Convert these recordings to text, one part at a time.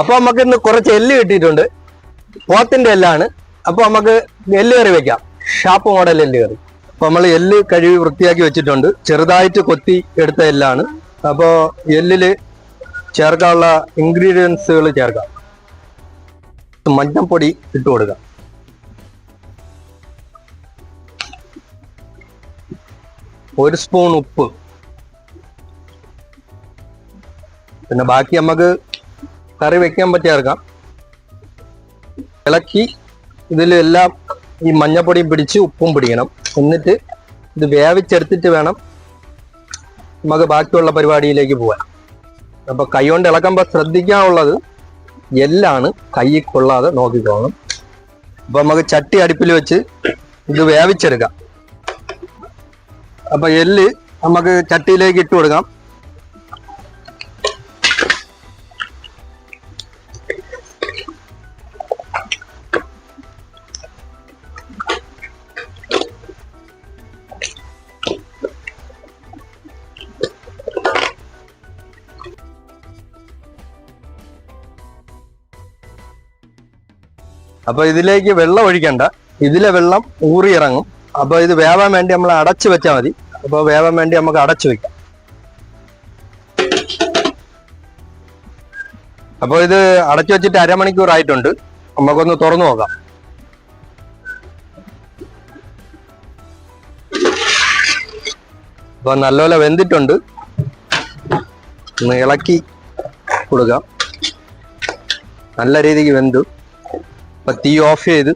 അപ്പൊ നമുക്ക് ഇന്ന് കുറച്ച് എല്ല് കിട്ടിയിട്ടുണ്ട്. പോത്തിന്റെ എല്ലാണ്. അപ്പൊ നമുക്ക് എല്ല് കറി വെക്കാം. ഷാപ്പ് മോഡൽ എല്ല് കറി. അപ്പൊ നമ്മൾ എല്ല് കഴുകി വൃത്തിയാക്കി വെച്ചിട്ടുണ്ട്. ചെറുതായിട്ട് കൊത്തി എടുത്ത എല്ലാണ്. അപ്പോ എല്ലിൽ ചേർക്കാനുള്ള ഇൻഗ്രീഡിയൻസുകൾ ചേർക്കാം. മഞ്ഞൾപ്പൊടി ഇട്ട് കൊടുക്കാം. ഒരു സ്പൂൺ ഉപ്പ്. പിന്നെ ബാക്കി നമുക്ക് കറി വെക്കാൻ പറ്റിയ ഇറക്കാം ഇളക്കി ഇതിലെല്ലാം ഈ മഞ്ഞപ്പൊടിയും പിടിച്ച് ഉപ്പും പിടിക്കണം. എന്നിട്ട് ഇത് വേവിച്ചെടുത്തിട്ട് വേണം നമുക്ക് ബാക്കിയുള്ള പരിപാടിയിലേക്ക് പോകാൻ. അപ്പൊ കൈ കൊണ്ട് ഇളക്കുമ്പോൾ ശ്രദ്ധിക്കാനുള്ളത് എല്ലാണ് കൈ കൊള്ളാതെ നോക്കിക്കോണം അപ്പൊ നമുക്ക് ചട്ടി അടുപ്പിൽ വെച്ച് ഇത് വേവിച്ചെടുക്കാം. അപ്പൊ എല്ല് നമുക്ക് ചട്ടിയിലേക്ക് ഇട്ട് കൊടുക്കാം. അപ്പൊ ഇതിലേക്ക് വെള്ളം ഒഴിക്കണ്ട. ഇതിലെ വെള്ളം ഊറി ഇറങ്ങും അപ്പൊ ഇത് വേവാൻ വേണ്ടി നമ്മൾ അടച്ചു വെച്ചാൽ മതി. അപ്പൊ വേവാൻ വേണ്ടി നമുക്ക് അടച്ചു വെക്കാം. അപ്പൊ ഇത് അടച്ചു വെച്ചിട്ട് അരമണിക്കൂർ ആയിട്ടുണ്ട്. നമുക്കൊന്ന് തുറന്നു നോക്കാം. അപ്പൊ നല്ലപോലെ വെന്തിട്ടുണ്ട്. ഒന്ന് ഇളക്കി കൊടുക്കാം. നല്ല രീതിക്ക് വെന്തു. അപ്പൊ തീ ഓഫ് ചെയ്ത്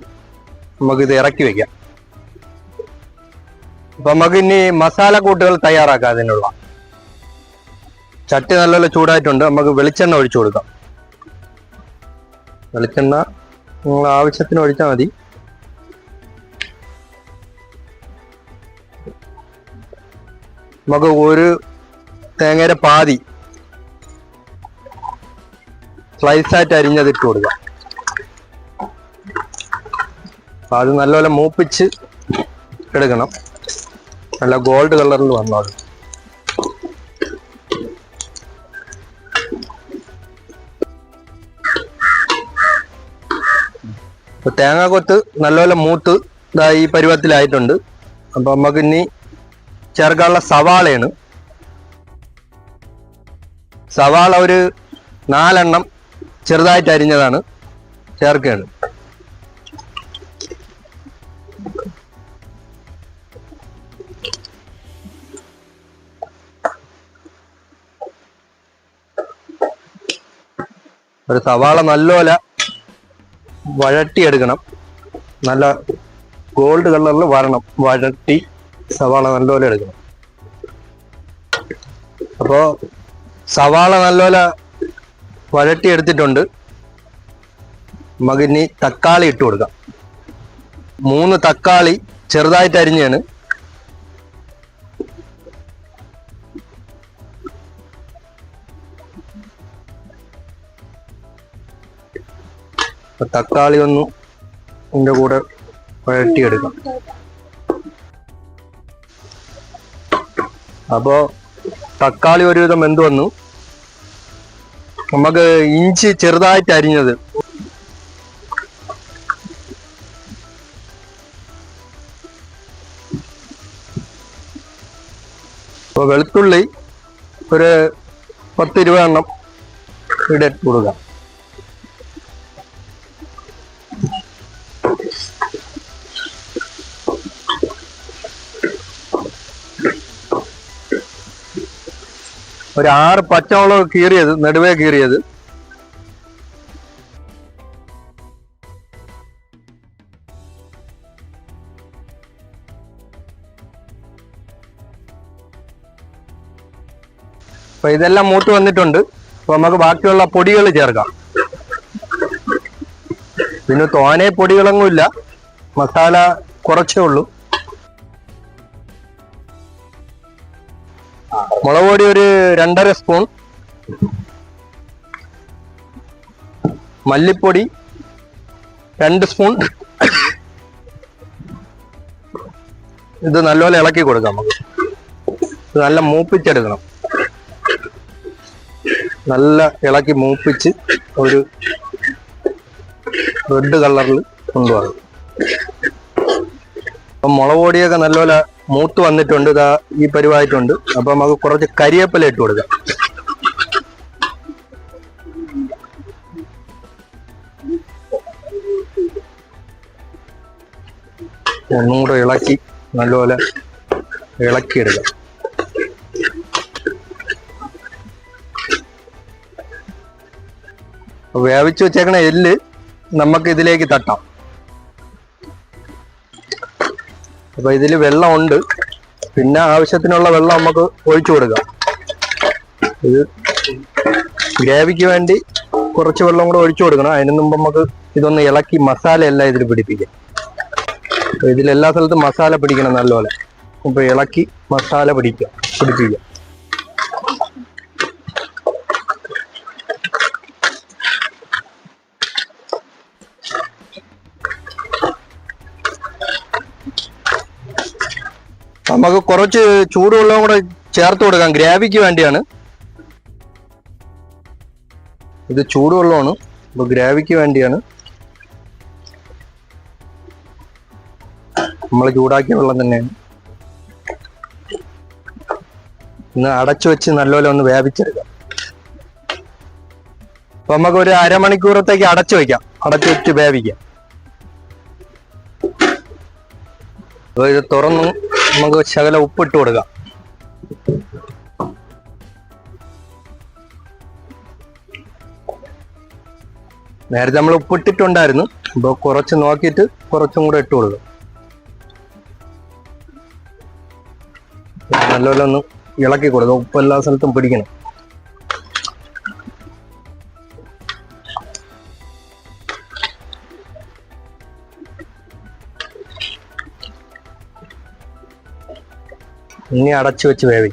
നമുക്ക് ഇത് ഇറക്കി വെക്കാം. അപ്പൊ നമുക്ക് ഇനി മസാല കൂട്ടുകൾ തയ്യാറാക്കാം അതിനുള്ള. ചട്ടി നല്ലപോലെ ചൂടായിട്ടുണ്ട്. നമുക്ക് വെളിച്ചെണ്ണ ഒഴിച്ചു കൊടുക്കാം. വെളിച്ചെണ്ണ നിങ്ങൾ ആവശ്യത്തിന് ഒഴിച്ചാൽ മതി. നമുക്ക് ഒരു തേങ്ങയുടെ പാതി സ്ലൈസായിട്ട് അരിഞ്ഞത് ഇട്ട് കൊടുക്കാം. അപ്പൊ അത് നല്ലപോലെ മൂപ്പിച്ച് എടുക്കണം. നല്ല ഗോൾഡ് കളറിൽ വന്നോളൂ അപ്പൊ തേങ്ങ കൊത്ത് നല്ലപോലെ മൂത്ത് ഇതാ ഈ പരുവത്തിലായിട്ടുണ്ട്. അപ്പൊ നമുക്ക് ഇനി ചേർക്കാനുള്ള സവാളയാണ്. സവാള ഒരു നാലെണ്ണം ചെറുതായിട്ട് അരിഞ്ഞതാണ്. ചേർക്കുകയാണ്. ഒരു സവാള നല്ലപോലെ വഴട്ടിയെടുക്കണം നല്ല ഗോൾഡ് കളറിൽ വരണം. വഴട്ടി സവാള നല്ലപോലെ എടുക്കണം. അപ്പോ സവാള നല്ലപോലെ വഴട്ടി എടുത്തിട്ടുണ്ട് നമുക്കിനി തക്കാളി ഇട്ട് കൊടുക്കാം. മൂന്ന് തക്കാളി ചെറുതായിട്ട് അരിഞ്ഞാണ്. അപ്പൊ തക്കാളി ഒന്ന് ഇതിന്റെ കൂടെ വഴറ്റിയെടുക്കാം. അപ്പോ തക്കാളി ഒരുവിധം വെന്ത് വന്നു. നമുക്ക് ഇഞ്ചി ചെറുതായിട്ട് അരിഞ്ഞത്. അപ്പൊ വെളുത്തുള്ളി ഒരു പത്ത് ഇരുപത് എണ്ണം ഇട്ട് കൊടുക്കാം. ഒരു ആറ് പച്ചമുളക് കീറിയത് നെടുവേ കീറിയത്. അപ്പൊ ഇതെല്ലാം മൂത്ത് വന്നിട്ടുണ്ട്. അപ്പൊ നമുക്ക് ബാക്കിയുള്ള പൊടികൾ ചേർക്കാം. പിന്നെ തോനെ പൊടികളൊന്നുമില്ല. മസാല കുറച്ചേ ഉള്ളൂ. മുളക് പൊടി ഒരു രണ്ടര സ്പൂൺ. മല്ലിപ്പൊടി രണ്ട് സ്പൂൺ. ഇത് നല്ലപോലെ ഇളക്കി കൊടുക്കാം നമുക്ക്. നല്ല മൂപ്പിച്ചെടുക്കണം. നല്ല ഇളക്കി മൂപ്പിച്ച് ഒരു റെഡ് കളറിൽ കൊണ്ടുപോകണം അപ്പം മുളക് പൊടിയൊക്കെ നല്ലപോലെ മൂത്ത് വന്നിട്ടുണ്ട് ഇതാ ഈ പരിവായിട്ടുണ്ട്. അപ്പൊ നമുക്ക് കുറച്ച് കരിയേപ്പില ഇട്ട് കൊടുക്കാം. ഒന്നും കൂടെ ഇളക്കി നല്ലപോലെ ഇളക്കിയെടുക്കാം. വേവിച്ചു വെച്ചേക്കണ എല്ല് നമുക്ക് ഇതിലേക്ക് തട്ടാം. അപ്പൊ ഇതിൽ വെള്ളമുണ്ട്. പിന്നെ ആവശ്യത്തിനുള്ള വെള്ളം നമുക്ക് ഒഴിച്ചു കൊടുക്കാം. ഇത് ഗ്രേവിക്ക് വേണ്ടി കുറച്ച് വെള്ളം കൂടെ ഒഴിച്ചു കൊടുക്കണം. അതിന് മുമ്പ് നമുക്ക് ഇതൊന്ന് ഇളക്കി മസാല എല്ലാം ഇതിൽ പിടിപ്പിക്കാം. ഇതിലെല്ലാ സ്ഥലത്തും മസാല പിടിക്കണം നല്ലപോലെ. അപ്പൊ ഇളക്കി മസാല പിടിക്കുക പിടിപ്പിക്കുക നമുക്ക് കുറച്ച് ചൂടുവെള്ളം കൂടെ ചേർത്ത് കൊടുക്കാം. ഗ്രാവിക്ക് വേണ്ടിയാണ്. ഇത് ചൂടുവെള്ളമാണ്. അപ്പൊ ഗ്രാവിക്ക് വേണ്ടിയാണ്. നമ്മൾ ചൂടാക്കിയ വെള്ളം തന്നെയാണ്. ഇന്ന് അടച്ചു വെച്ച് നല്ലപോലെ ഒന്ന് വേവിച്ചെടുക്കാം. അപ്പൊ നമുക്ക് ഒരു അരമണിക്കൂറത്തേക്ക് അടച്ചു വെക്കാം. അടച്ചു വെച്ച് വേവിക്കാം. അപ്പൊ ഇത് തുറന്ന്. നമുക്ക് ശകല ഉപ്പിട്ട് കൊടുക്കാം. നേരത്തെ നമ്മൾ ഉപ്പിട്ടിട്ടുണ്ടായിരുന്നു. അപ്പൊ കുറച്ച് നോക്കിയിട്ട് കുറച്ചും കൂടെ ഇട്ട് കൊടുക്കും. നല്ലപോലെ ഒന്ന് ഇളക്കി കൊടുക്കും. ഉപ്പ് എല്ലാ സ്ഥലത്തും പിടിക്കണം. ഇനി അടച്ചു വെച്ച് വേവി.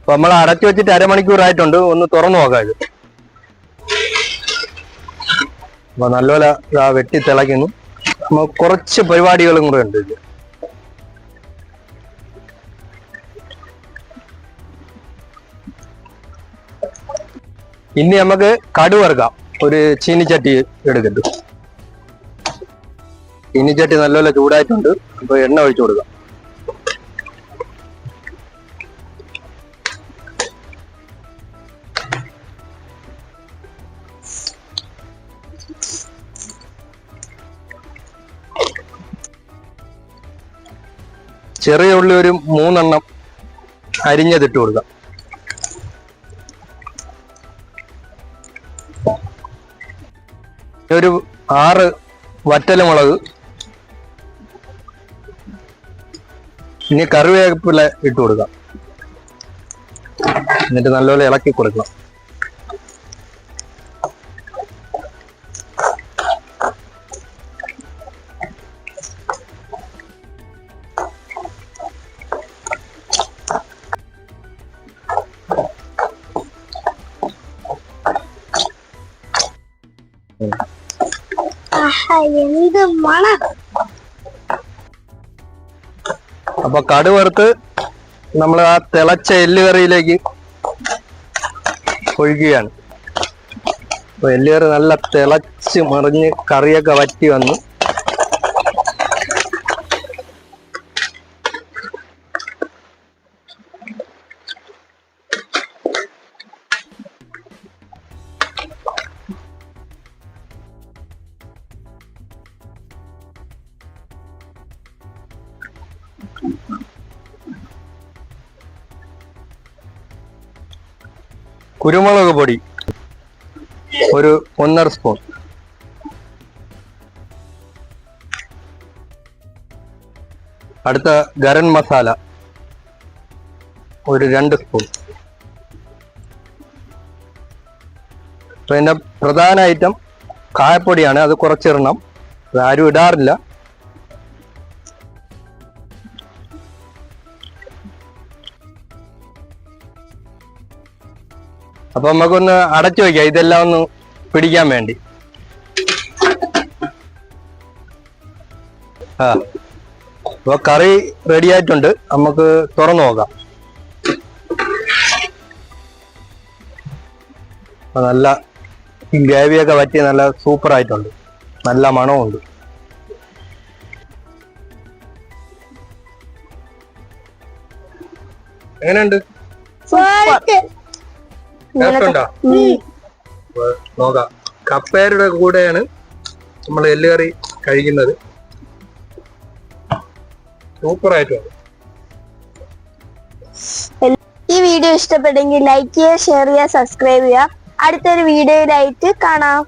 അപ്പൊ നമ്മൾ അടച്ചു വെച്ചിട്ട് അരമണിക്കൂറായിട്ടുണ്ട് ഒന്ന് തുറന്നു നോക്കാം ഇത്. അപ്പൊ നല്ലപോലെ വെട്ടി തിളയ്ക്കുന്നു. കുറച്ച് പരിപാടികളും കൂടെ ഉണ്ട് ഇത്. ഇനി നമുക്ക് കടുവറുക്കാം ഒരു ചീനിച്ചട്ടി എടുക്കട്ടു ചീനിച്ചട്ടി നല്ലപോലെ ചൂടായിട്ടുണ്ട്. അപ്പൊ എണ്ണ ഒഴിച്ചു കൊടുക്കാം. ചെറിയ ഉള്ളി ഒരു മൂന്നെണ്ണം അരിഞ്ഞതിട്ട് കൊടുക്കാം. ഒരു ആറ് വറ്റലമുളക് ഇനി കറിവേപ്പില ഇട്ട് കൊടുക്കാം എന്നിട്ട് നല്ലപോലെ ഇളക്കി കൊടുക്കണം. ആഹാ, എന്ത് മണം. അപ്പൊ കടുവറുത്ത് നമ്മൾ ആ തിളച്ച എല്ലുകറിയിലേക്ക് ഒഴുകുകയാണ് അപ്പൊ എല്ലുകറി നല്ല തിളച്ച് മറിഞ്ഞ് കറിയൊക്കെ വറ്റി വന്നു. കുരുമുളക് പൊടി. ഒരു ഒന്നര സ്പൂൺ. അടുത്ത ഗരം മസാല. ഒരു രണ്ട് സ്പൂൺ. പിന്നെ പ്രധാന ഐറ്റം കായപ്പൊടിയാണ്. അത് കുറച്ചിടണം. ആരും ഇടാറില്ല. അപ്പൊ നമുക്കൊന്ന് അടച്ചു വെക്കാം ഇതെല്ലാം ഒന്ന് പിടിക്കാൻ വേണ്ടി. ആ. അപ്പൊ കറി റെഡി ആയിട്ടുണ്ട്. നമുക്ക് തുറന്നു നോക്കാം. നല്ല ഗ്രേവിയൊക്കെ പറ്റി നല്ല സൂപ്പർ ആയിട്ടുണ്ട്. നല്ല മണമുണ്ട് എങ്ങനെയുണ്ട്? ടേസ്റ്റ് നോക്കാം. കപ്പേരുടെ കൂടെയാണ് നമ്മൾ എല്ലുകറി കഴിക്കുന്നത്. സൂപ്പർ ആയിട്ടുണ്ട് ഈ വീഡിയോ ഇഷ്ടപ്പെട്ടെങ്കിൽ ലൈക്ക് ചെയ്യുക ഷെയർ ചെയ്യുക സബ്സ്ക്രൈബ് ചെയ്യുക. അടുത്തൊരു വീഡിയോയിലായിട്ട് കാണാം.